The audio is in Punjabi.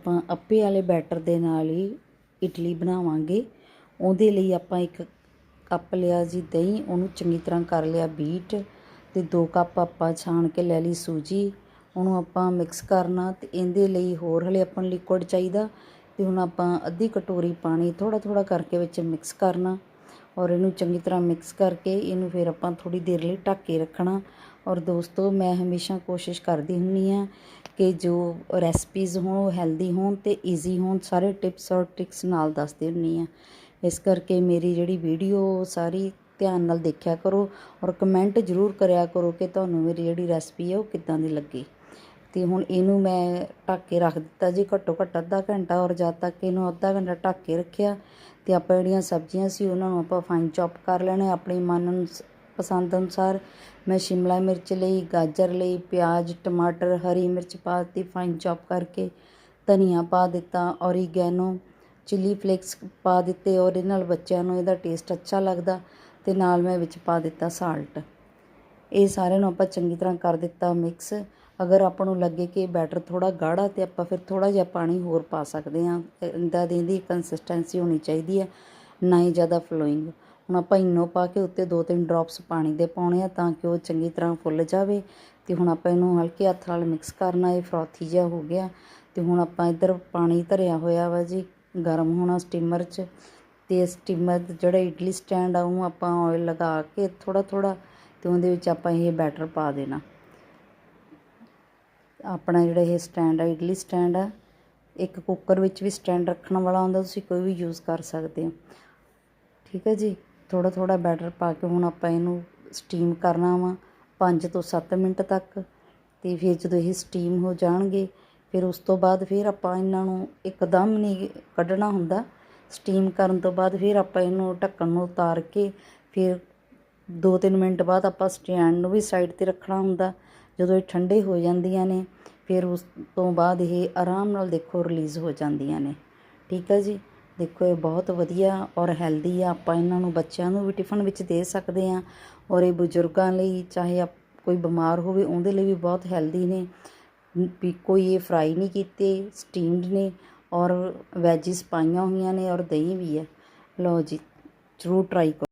ਆਪਾਂ ਅੱਪੇ ਵਾਲੇ ਬੈਟਰ ਦੇ ਨਾਲ ਹੀ ਇਡਲੀ ਬਣਾਵਾਂਗੇ। ਉਹਦੇ ਲਈ ਆਪਾਂ ਇੱਕ ਕੱਪ ਲਿਆ ਜੀ ਦਹੀਂ, ਉਹਨੂੰ ਚੰਗੀ ਤਰ੍ਹਾਂ ਕਰ ਲਿਆ ਬੀਟ ਤੇ 2 ਕੱਪ ਆਪਾਂ ਛਾਣ ਕੇ ਲੈ ਲਈ ਸੂਜੀ। ਉਹਨੂੰ ਆਪਾਂ ਮਿਕਸ ਕਰਨਾ ਤੇ ਇਹਦੇ ਲਈ ਹੋਰ ਹਲੇ ਆਪਾਂ ਲਿਕੁਇਡ ਚਾਹੀਦਾ ਤੇ ਹੁਣ ਆਪਾਂ ਅੱਧੀ ਕਟੋਰੀ ਪਾਣੀ ਥੋੜਾ ਥੋੜਾ ਕਰਕੇ ਵਿੱਚ ਮਿਕਸ ਕਰਨਾ। ਔਰ ਇਹਨੂੰ ਚੰਗੀ ਤਰ੍ਹਾਂ ਮਿਕਸ ਕਰਕੇ ਇਹਨੂੰ ਫਿਰ ਆਪਾਂ ਥੋੜੀ ਦੇਰ ਲਈ ਢੱਕ ਕੇ ਰੱਖਣਾ। ਔਰ ਦੋਸਤੋ, ਮੈਂ ਹਮੇਸ਼ਾ ਕੋਸ਼ਿਸ਼ ਕਰਦੀ ਹੁੰਨੀ ਆ ਕਿ ਜੋ ਰੈਸਪੀਜ਼ ਹੋਣ, ਉਹ ਹੈਲਦੀ ਹੋਣ ਤੇ ਈਜ਼ੀ ਹੋਣ, ਸਾਰੇ ਟਿਪਸ ਔਰ ਟ੍ਰਿਕਸ ਨਾਲ ਦੱਸਦੀ ਹੁੰਨੀ ਆ ਇਸ ਕਰਕੇ ਮੇਰੀ ਜਿਹੜੀ ਵੀਡੀਓ ਸਾਰੀ ਧਿਆਨ ਨਾਲ ਦੇਖਿਆ ਕਰੋ ਔਰ ਕਮੈਂਟ ਜ਼ਰੂਰ ਕਰਿਆ ਕਰੋ ਕਿ ਤੁਹਾਨੂੰ ਮੇਰੀ ਜਿਹੜੀ ਰੈਸਪੀ ਹੈ, ਉਹ ਕਿੱਦਾਂ ਦੀ ਲੱਗੀ। ਤੇ ਹੁਣ ਇਹਨੂੰ ਮੈਂ ਢੱਕ ਕੇ ਰੱਖ ਦਿੱਤਾ ਜੀ, ਘੱਟੋ ਘੱਟ ਅੱਧਾ ਘੰਟਾ ਔਰ ਜਦ ਤੱਕ ਇਹਨੂੰ ਅੱਧਾ ਘੰਟਾ ਢੱਕ ਕੇ ਰੱਖਿਆ ਤੇ ਆਪਾਂ ਜਿਹੜੀਆਂ ਸਬਜ਼ੀਆਂ ਸੀ ਉਹਨਾਂ ਨੂੰ ਆਪਾਂ ਫਾਈਨ ਚੌਪ ਕਰ ਲੈਣੇ ਆਪਣੀ ਮਨ ਅਨੁਸ ਪਸੰਦ ਅਨੁਸਾਰ। ਮੈਂ ਸ਼ਿਮਲਾ ਮਿਰਚ ਲਈ, ਗਾਜਰ ਲਈ, ਪਿਆਜ਼, ਟਮਾਟਰ, ਹਰੀ ਮਿਰਚ ਪਾ ਦਿੱਤੀ ਫਾਈਨ ਚੌਪ ਕਰਕੇ ਧਨੀਆ ਪਾ ਦਿੱਤਾ ਔਰੀਗੈਨੋ ਚਿੱਲੀ ਫਲੇਕਸ ਪਾ ਦਿੱਤੇ ਔਰ ਇਹ ਨਾਲ ਬੱਚਿਆਂ ਨੂੰ ਇਹਦਾ ਟੇਸਟ ਅੱਛਾ ਲੱਗਦਾ ਤੇ ਨਾਲ ਮੈਂ ਵਿੱਚ ਪਾ ਦਿੱਤਾ ਸਾਲਟ ਇਹ ਸਾਰਿਆਂ ਨੂੰ ਆਪਾਂ ਚੰਗੀ ਤਰ੍ਹਾਂ ਕਰ ਦਿੱਤਾ ਮਿਕਸ ਅਗਰ ਆਪਾਂ ਨੂੰ ਲੱਗੇ ਕਿ ਬੈਟਰ ਥੋੜਾ ਗਾੜਾ ਤੇ ਆਪਾਂ ਫਿਰ ਥੋੜਾ ਜਿਹਾ ਪਾਣੀ ਹੋਰ ਪਾ ਸਕਦੇ ਹਾਂ ਇੰਦਾ ਦੀ ਇਹਦੀ ਕੰਸਿਸਟੈਂਸੀ ਹੋਣੀ ਚਾਹੀਦੀ ਹੈ, ਨਾ ਹੀ ਜ਼ਿਆਦਾ ਫਲੋਇੰਗ ਹੁਣ ਆਪਾਂ ਇਨੋ ਪਾ ਕੇ ਉੱਤੇ ਦੋ ਤਿੰਨ ਡ੍ਰੌਪਸ ਪਾਣੀ ਦੇ ਪਾਉਣੇ ਆ ਤਾਂ ਕਿ ਉਹ ਚੰਗੀ ਤਰ੍ਹਾਂ ਫੁੱਲ ਜਾਵੇ। ਤੇ ਹੁਣ ਆਪਾਂ ਇਹਨੂੰ ਹਲਕੇ ਹੱਥ ਨਾਲ ਮਿਕਸ ਕਰਨਾ, ਇਹ ਫਰੋਥੀ ਜਿਹਾ ਹੋ ਗਿਆ। ਤੇ ਹੁਣ ਆਪਾਂ ਇੱਧਰ ਪਾਣੀ ਧਰਿਆ ਹੋਇਆ ਵਾ ਜੀ, ਗਰਮ ਹੋਣਾ ਸਟੀਮਰ 'ਚ। ਤੇ ਸਟੀਮਰ ਜਿਹੜਾ ਇਡਲੀ ਸਟੈਂਡ ਆ ਉਹ ਆਪਾਂ ਆਇਲ ਲਗਾ ਕੇ ਥੋੜਾ ਥੋੜਾ ਤੇ ਉਹਦੇ ਵਿੱਚ ਆਪਾਂ ਇਹ ਬੈਟਰ ਪਾ ਦੇਣਾ। ਆਪਣਾ ਜਿਹੜਾ ਇਹ ਸਟੈਂਡ ਆ, ਇਡਲੀ ਸਟੈਂਡ ਆ, ਇੱਕ ਕੁੱਕਰ ਵਿੱਚ ਵੀ ਸਟੈਂਡ ਰੱਖਣ ਵਾਲਾ ਹੁੰਦਾ, ਤੁਸੀਂ ਕੋਈ ਵੀ ਯੂਜ਼ ਕਰ ਸਕਦੇ ਹੋ। ਠੀਕ ਹੈ ਜੀ? ਥੋੜਾ ਥੋੜਾ ਬੈਟਰ ਪਾ ਕੇ ਹੁਣ ਆਪਾਂ ਇਹਨੂੰ ਸਟੀਮ ਕਰਨਾ ਵਾ 5 ਤੋਂ 7 ਮਿੰਟ ਤੱਕ, ਤੇ ਫਿਰ ਜਦੋਂ ਇਹ ਸਟੀਮ ਹੋ ਜਾਣਗੇ, ਫਿਰ ਉਸ ਤੋਂ ਬਾਅਦ ਫਿਰ ਆਪਾਂ ਇਹਨਾਂ ਨੂੰ ਇੱਕਦਮ ਨਹੀਂ ਕੱਢਣਾ ਹੁੰਦਾ। ਸਟੀਮ ਕਰਨ ਤੋਂ ਬਾਅਦ ਫਿਰ ਆਪਾਂ ਇਹਨੂੰ ਢੱਕਣ ਨੂੰ ਉਤਾਰ ਕੇ, ਫਿਰ 2-3 ਮਿੰਟ ਬਾਅਦ ਆਪਾਂ ਸਟੈਂਡ ਨੂੰ ਵੀ ਸਾਈਡ ਤੇ ਰੱਖਣਾ ਹੁੰਦਾ। ਜਦੋਂ ਇਹ ਠੰਡੇ ਹੋ ਜਾਂਦੀਆਂ ਨੇ, ਫਿਰ ਉਸ ਤੋਂ ਬਾਅਦ ਇਹ ਆਰਾਮ ਨਾਲ ਦੇਖੋ ਰਿਲੀਜ਼ ਹੋ ਜਾਂਦੀਆਂ ਨੇ। ਠੀਕ ਹੈ ਜੀ? ਦੇਖੋ ਇਹ ਬਹੁਤ ਵਧੀਆ ਔਰ ਹੈਲਦੀ ਆ। ਆਪਾਂ ਇਹਨਾਂ ਨੂੰ ਬੱਚਿਆਂ ਨੂੰ ਵੀ ਟਿਫਨ ਵਿੱਚ ਦੇ ਸਕਦੇ ਆ ਔਰ ਇਹ ਬਜ਼ੁਰਗਾਂ ਲਈ, ਚਾਹੇ ਕੋਈ ਬਿਮਾਰ ਹੋਵੇ, ਉਹਦੇ ਲਈ ਵੀ ਬਹੁਤ ਹੈਲਦੀ ਨੇ। ਵੀ ਕੋਈ ਇਹ ਫਰਾਈ ਨਹੀਂ ਕੀਤੇ, ਸਟੀਮਡ ਨੇ ਔਰ ਵੈਜਿਸ ਪਾਈਆਂ ਹੋਈਆਂ ਨੇ ਔਰ ਦਹੀਂ ਵੀ ਹੈ। ਲਓ ਜੀ, ਜ਼ਰੂਰ ਟਰਾਈ ਕਰੋ।